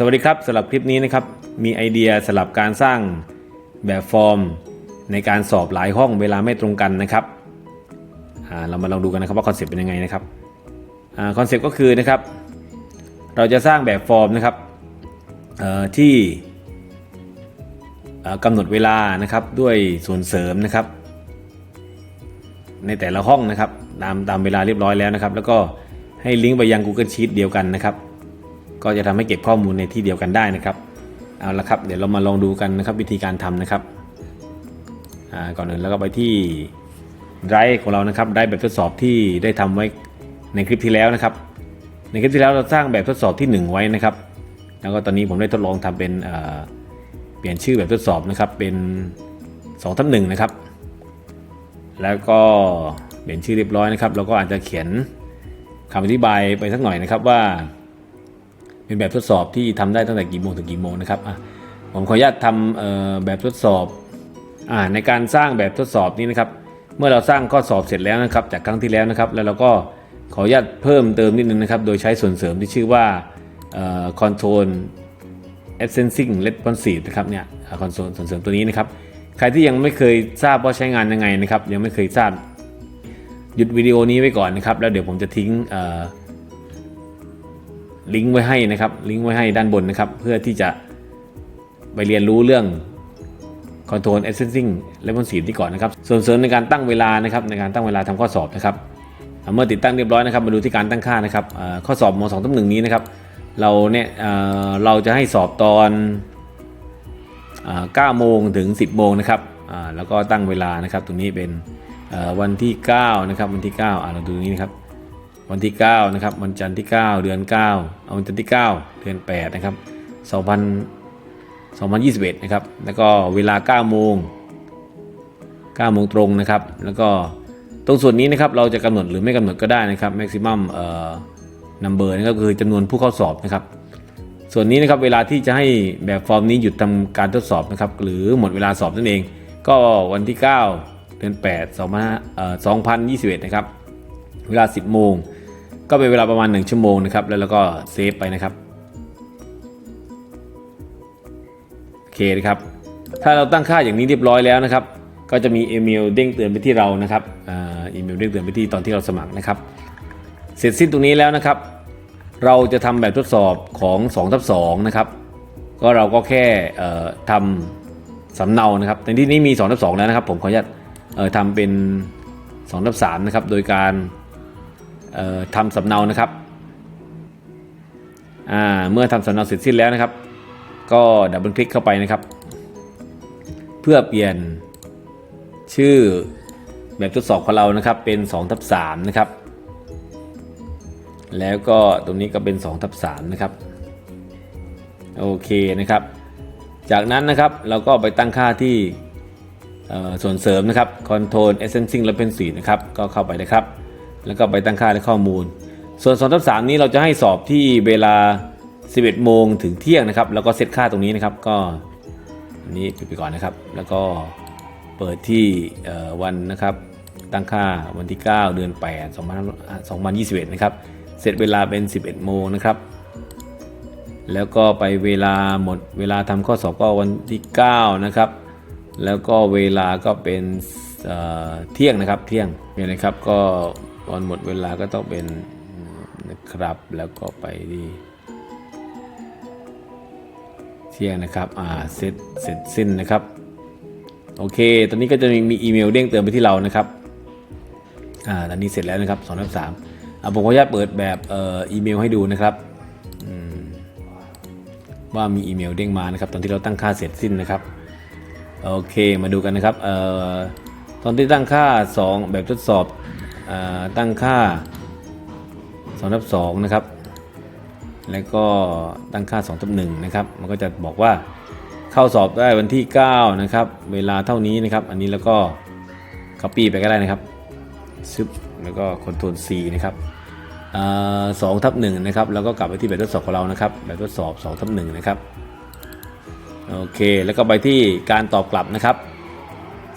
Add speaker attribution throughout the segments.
Speaker 1: สวัสดีครับสำหรับคลิปนี้นะครับมีไอเดียสลับการสร้างแบบฟอร์ม ในการสอบหลายห้องเวลาไม่ตรงกันนะครับอ่าเรามาลองดูกันนะครับว่าคอนเซปต์เป็นยังไงนะครับคอนเซปต์ก็คือนะครับ เราจะสร้างแบบฟอร์มนะครับเอ่อที่เอ่อกำหนดเวลานะครับด้วยส่วนเสริมนะครับ ในแต่ละห้องนะครับตามตามเวลาเรียบร้อยแล้วนะครับ แล้วก็ให้ลิงก์ไปยัง Google Sheet เดียวกันนะครับ ก็จะทำให้เก็บข้อมูลในที่เดียวกันได้นะครับเอาละครับเดี๋ยวเรามาลองดูกันนะครับวิธีการทำนะครับก่อนอื่นแล้วก็ไปที่ไดรฟ์ของเรานะครับไดรฟ์แบบทดสอบที่ได้ทำไว้ในคลิปที่แล้วนะครับ ในคลิปที่แล้วเราสร้างแบบทดสอบที่ 1 ไว้นะครับ แล้วก็ตอนนี้ผมได้ทดลองทำเป็นเปลี่ยนชื่อแบบทดสอบนะครับเป็น2ทับหนึ่งนะครับ แล้วก็เปลี่ยนชื่อเรียบร้อยนะครับเราก็อาจจะเขียนคำอธิบายไปสักหน่อยนะครับว่า เป็นแบบทดสอบที่ทำได้ตั้งแต่กี่โมงถึงกี่โมงนะครับผมขออนุญาตทำแบบทดสอบอในการสร้างแบบทดสอบนี้นะครับ เมื่อเราสร้างข้อสอบเสร็จแล้วนะครับ จากครั้งที่แล้วนะครับ แล้วเราก็ขออนุญาตเพิ่มเติมนิดนึงนะครับ โดยใช้ส่วนเสริมที่ชื่อว่าเอ่อ control essential responsive นะครับเนี่ยคอนโซลส่วนเสริมตัวนี้นะครับ ใครที่ยังไม่เคยทราบว่าใช้งานยังไงนะครับ ยังไม่เคยทราบหยุดวิดีโอนี้ไว้ก่อนนะครับ แล้วเดี๋ยวผมจะทิ้งอ ลิงก์ไว้ให้นะครับ ลิงก์ไว้ให้ด้านบนนะครับ เพื่อที่จะไปเรียนรู้เรื่อง Control Essential Responsive ที่ก่อนนะครับ ส่วนเสริมในการตั้งเวลานะครับ ในการตั้งเวลาทำข้อสอบนะครับ เมื่อติดตั้งเรียบร้อยนะครับ มาดูที่การตั้งค่านะครับ ข้อสอบม 2 ทับหนึ่งนี้นะครับ เราเนี่ยเราจะให้สอบตอนอ่า9โมงถึง 10 โมงนะครับ แล้วก็ตั้งเวลานะครับ ตรงนี้เป็นวันที่ 9 นะครับ วันที่9อ่าเราดูตรงนี้นะครับ วันที่9นะครับวันจันทร์ที่ 9 เดือน9เอาวันจันทร์ที่ 9 เดือน8นะครับ2000 2021นะครับแล้วก็เวลา9โมง9โมงตรงนะครับ แล้วก็ตรงส่วนนี้นะครับเราจะกำหนดหรือไม่กำหนดก็ได้นะครับ maximum เอ่อ number นะครับคือจำนวนผู้เข้าสอบนะครับ ส่วนนี้นะครับเวลาที่จะให้แบบฟอร์มนี้หยุดทำการทดสอบนะครับ หรือหมดเวลาสอบนั่นเอง ก็วันที่ 9 เดือน8 2000เอ่อ2021นะครับ เวลา 10 โมง ก็เป็นเวลาประมาณ 1 ชั่วโมงนะครับ แล้วเราก็เซฟไปนะครับโอเคนะครับ ถ้าเราตั้งค่าอย่างนี้เรียบร้อยแล้วนะครับ ก็จะมีอีเมลเด้งเตือนไปที่เรานะครับอ่าอีเมลเด้งเตือนไปที่ตอนที่เราสมัครนะครับ เสร็จสิ้นตรงนี้แล้วนะครับ เราจะทำแบบทดสอบของ2ทับ2นะครับ ก็เราก็แค่เอ่อทำสำเนานะครับในที่นี้มี2ทับ2แล้วนะครับ ผมขออนุญาตเออทำเป็น2ทับ3นะครับ โดยการ ทำสำเนานะครับเมื่อทำสำเนาเสร็จสิ้นแล้วนะครับ ก็ดับเบิลคลิกเข้าไปนะครับ เพื่อเปลี่ยนชื่อแบบทดสอบของเรานะครับเป็น2ทับ3นะครับ แล้วก็ตรงนี้ก็เป็น2ทับ3นะครับ โอเคนะครับ จากนั้นนะครับเราก็ไปตั้งค่าที่ส่วนเสริมนะครับ Control Essential r e f e r e n c e นะครับ ก็เข้าไปนะครับ แล้วก็ไปตั้งค่าและข้อมูล ส่วน2ทับ3นี้เราจะให้สอบที่เวลา 11 โมงถึงเที่ยงนะครับ แล้วก็เซตค่าตรงนี้นะครับ ก็อันนี้ปิดไปก่อนนะครับ แล้วก็เปิดที่วันนะครับ ตั้งค่าวันที่ 9 เดือน 8 2021 นะครับ เสร็จเวลาเป็น 11 โมงนะครับ แล้วก็ไปเวลาหมดเวลาทำข้อสอบก็วันที่ 9 นะครับ แล้วก็เวลาก็เป็นเเที่ยงนะครับ เที่ยงเนี่ยนะครับ ก็ วันหมดเวลาก็ต้องเป็นนะครับแล้วก็ไปที่เที่ยงนะครับอ่าเสร็จเสร็จสิ้นนะครับ โอเค ตอนนี้ก็จะมีมีอีเมลเด้งเตือนไปที่เรานะครับอ่าตอนนี้เสร็จแล้วนะครับ2นับ3อ่าผมขออนุญาตเปิดแบบเอ่ออีเมลให้ดูนะครับว่ามีอีเมลเด้งมานะครับตอนที่เราตั้งค่าเสร็จสิ้นนะครับโอเคมาดูกันนะครับเอ่อตอนที่ตั้งค่า 2 แบบทดสอบ ตั้งค่า2นับ2นะครับ แล้วก็ตั้งค่า2ทับ1นะครับ มันก็จะบอกว่าเข้าสอบได้วันที่ 9 นะครับ เวลาเท่านี้นะครับ อันนี้แล้วก็ copy ไปก็ได้นะครับซึบแล้วก็ Ctrl C นะครับสองทับหนึ่งนะครับ แล้วก็กลับไปที่แบบทดสอบของเรานะครับ แบบทดสอบ2ทับหนึ่งนะครับ โอเค แล้วก็ไปที่การตอบกลับนะครับ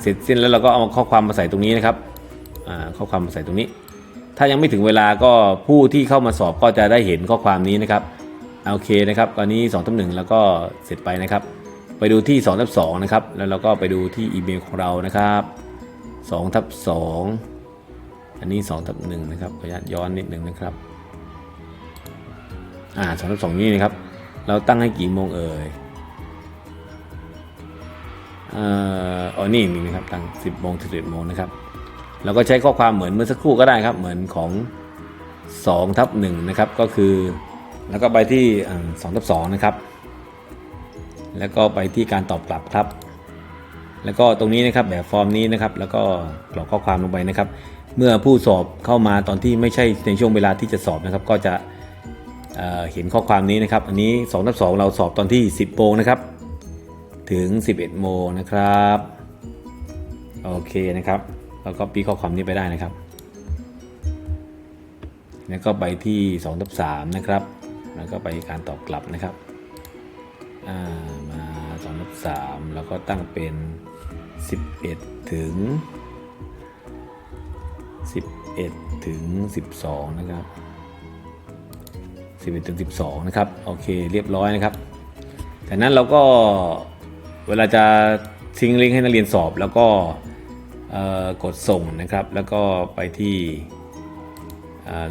Speaker 1: เสร็จสิ้นแล้วเราก็เอาข้อความมาใส่ตรงนี้นะครับ ข้อความมาใส่ตรงนี้ ถ้ายังไม่ถึงเวลาก็ผู้ที่เข้ามาสอบก็จะได้เห็นข้อความนี้นะครับโอเคนะครับตอนนี้2ทับหนึ่งแล้วก็เสร็จไปนะครับ ไปดูที่2ทับสองนะครับแล้วเราก็ไปดูที่อีเมลของเรานะครับ2ทับสองอันนี้2ทับหนึ่งนะครับขออนุญาตย้อนนิดหนึ่งนะครับอ่าสองทับสองนี่นะครับ เราตั้งให้กี่โมงเอ่ยเอ่ออ๋อนี่มีนะครับตั้ง 10โมงถึง11โมงนะครับ เราก็ใช้ข้อความเหมือนเมื่อสักครู่ก็ได้ครับ เหมือนของ2ทับ1นะครับก็คือ แล้วก็ไปที่2ทับ2นะครับ แล้วก็ไปที่การตอบกลับครับ แล้วก็ตรงนี้นะครับแบบฟอร์มนี้นะครับ แล้วก็กรอกข้อความลงไปนะครับ เมื่อผู้สอบเข้ามาตอนที่ไม่ใช่ในช่วงเวลาที่จะสอบนะครับ ก็จะเเห็นข้อความนี้นะครับ อันนี้2ทับ2เราสอบตอนที่ 10โมงนะครับ ถึง 11โมงนะครับ โอเคนะครับ แล้วก็ปีข้อความนี้ไปได้นะครับ แล้วก็ไปที่2ทับ3นะครับ แล้วก็ไปการตอบกลับนะครับามา2ทับ3แล้วก็ตั้งเป็น 11 ถึง 11 ถึง 12 นะครับ 11 ถึง 12 นะครับ โอเคเรียบร้อยนะครับจากนั้นเราก็เวลาจะทิ้งลิงก์ให้นักเรียนสอบแล้วก็ กดส่งนะครับ แล้วก็ไปที่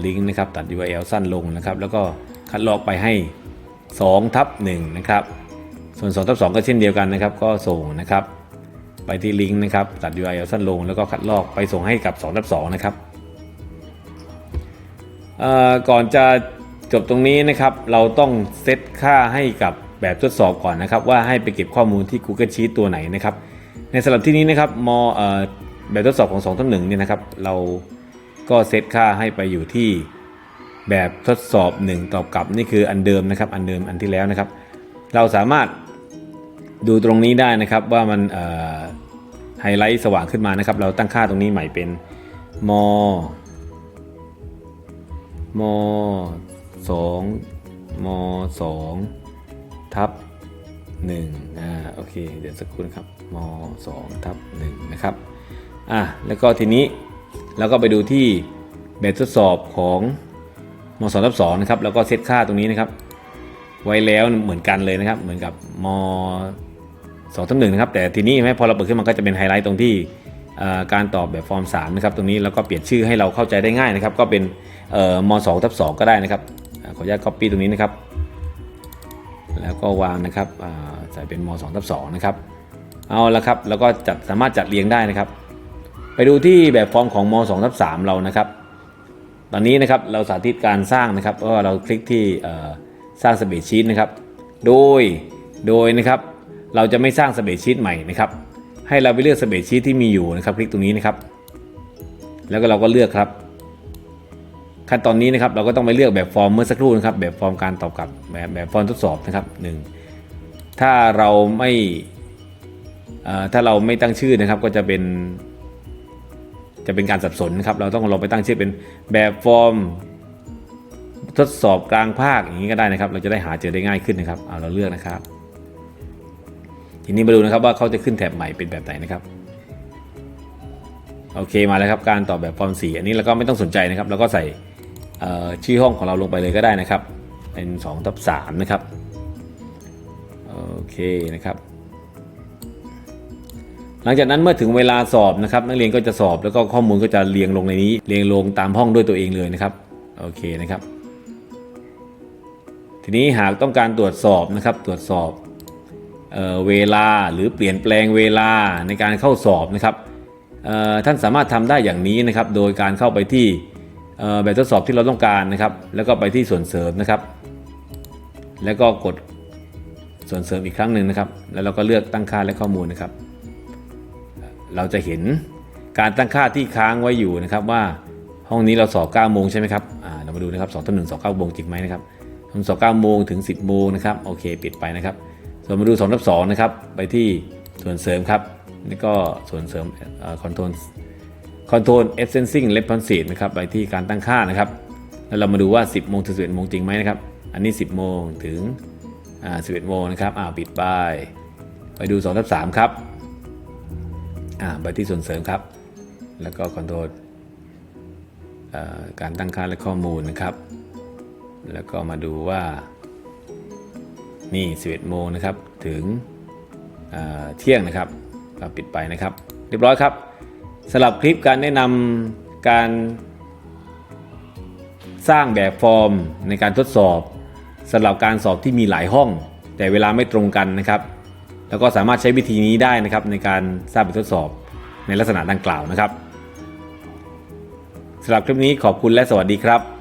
Speaker 1: ลิงก์นะครับตัด URL สั้นลงนะครับ แล้วก็คัดลอกไปให้2ทับ1นะครับส่วน2ทับ2ก็เช่นเดียวกันนะครับ ก็ส่งนะครับ ไปที่ลิงก์นะครับตัด URL สั้นลง แล้วก็คัดลอกไปส่งให้กับ2ทับ2นะครับก่อนจะจบตรงนี้นะครับ เราต้องเซตค่าให้กับแบบทดสอบก่อนนะครับ ว่าให้ไปเก็บข้อมูลที่ Google Sheet ตัวไหนนะครับ ในสำหรับที่นี้นะครับมออ แบบทดสอบของ2ทับ1เนี่ยนะครับ เราก็เซตค่าให้ไปอยู่ที่แบบทดสอบ 1ตอบกลับนี่คืออันเดิมนะครับ อันเดิมอันที่แล้วนะครับ เราสามารถดูตรงนี้ได้นะครับว่ามันไฮไลท์สว่างขึ้นมานะครับ เราตั้งค่าตรงนี้ใหม่เป็นมมสองมสองทับหนึ่งอ่าโอเค เดี๋ยวสักครู่นะครับมสองทับหนึ่งนะครับ อะแล้วก็ทีนี้เราก็ไปดูที่แบบทดสอบของมสองทับสองนะครับแล้วก็เซตค่าตรงนี้นะครับ ไว้แล้วเหมือนกันเลยนะครับ เหมือนกับมสองทับหนึ่งนะครับ แต่ทีนี้ไหมพอเราเปิดขึ้นมาก็จะเป็นไฮไลท์ตรงที่การตอบแบบฟอร์ม3นะครับ ตรงนี้แล้วก็เปลี่ยนชื่อให้เราเข้าใจได้ง่ายนะครับ ก็เป็นเอ่อม2ทับ2ก็ได้นะครับอขออนุญาต copy ตรงนี้นะครับ แล้วก็วางนะครับใส่เป็นม2ทับ2นะครับ เอาละครับ แล้วก็จัดสามารถจัดเรียงได้นะครับ ไปดูที่แบบฟอร์มของม2ทับ3เรานะครับ ตอนนี้นะครับเราสาธิตการสร้างนะครับก็เราคลิกที่สร้างสเปซชีตนะครับ โดยโดยนะครับเราจะไม่สร้างสเปซชีตใหม่นะครับ ให้เราไปเลือกสเปซชีตที่มีอยู่นะครับ คลิกตรงนี้นะครับ แล้วก็เราก็เลือกครับ ขั้นตอนนี้นะครับเราก็ต้องไปเลือกแบบฟอร์มเมื่อสักครู่นะครับ แบบฟอร์มการตอบกลับแบบแบบฟอร์มทดสอบนะครับหนึ่งถ้าเราไม่ถ้าเราไม่ตั้งชื่อนะครับก็จะเป็น จะเป็นการสับสนนะครับ เราต้องลองไปตั้งชื่อเป็นแบบฟอร์ม ทดสอบกลางภาคอย่างนี้ก็ได้นะครับ เราจะได้หาเจอได้ง่ายขึ้นนะครับเอาเราเลือกนะครับ ทีนี้มาดูนะครับว่าเขาจะขึ้นแถบใหม่เป็นแบบไหนนะครับโอเคมาแล้วครับการตอบแบบฟอร์มสีอันนี้เราก็ไม่ต้องสนใจนะครับเราก็ใส่ชื่อห้องของเราลงไปเลยก็ได้นะครับ เป็น2ทับ3นะครับโอเคนะครับ หลังจากนั้นเมื่อถึงเวลาสอบนะครับ นักเรียนก็จะสอบแล้วก็ข้อมูลก็จะเรียงลงในนี้ เรียงลงตามห้องด้วยตัวเองเลยนะครับโอเคนะครับ ทีนี้หากต้องการตรวจสอบนะครับ ตรวจสอบเออเวลาหรือเปลี่ยนแปลงเวลาในการเข้าสอบนะครับท่านสามารถทำได้อย่างนี้นะครับ โดยการเข้าไปที่แบบทดสอบที่เราต้องการนะครับ แล้วก็ไปที่ส่วนเสริมนะครับ แล้วก็กดส่วนเสริมอีกครั้งหนึ่งนะครับ แล้วเราก็เลือกตั้งค่าและข้อมูลนะครับ เราจะเห็นการตั้งค่าที่ค้างไว้อยู่นะครับว่าห้องนี้เราสอบ9โมงใช่ไหมครับเรามาดูนะครับ2ต่อ1สอบ9โมงจริงไหมนะครับผมสอบ9โมงถึง 10โมงนะครับโอเคปิดไปนะครับ ส่วนมาดู2ทับ2นะครับไปที่ส่วนเสริมครับนี่ก็ส่วนเสริมคอนโทรลคอนโทรลเอเซนซิ่งเลฟพอนซีดนะครับไปที่การตั้งค่านะครับแล้วเรามาดูว่า 10โมงถึง11โมงจริงไหมนะครับอันนี้ 10โมงถึง11โมงนะครับอ่าปิดไปไปดู2ทับ3ครับ อ่าไปที่ส่วนเสริมครับ แล้วก็คอนโทรลการตั้งค่าและข้อมูลนะครับ แล้วก็มาดูว่า นี่ 11 โมงนะครับ ถึงเอ่อเที่ยงนะครับก็ปิดไปนะครับ เรียบร้อยครับสำหรับคลิปการแนะนำการสร้างแบบฟอร์มในการทดสอบสำหรับการสอบที่มีหลายห้อง แต่เวลาไม่ตรงกันนะครับ แล้วก็สามารถใช้วิธีนี้ได้นะครับในการสร้างแบบทดสอบในลักษณะดังกล่าวนะครับสำหรับคลิปนี้ขอบคุณและสวัสดีครับ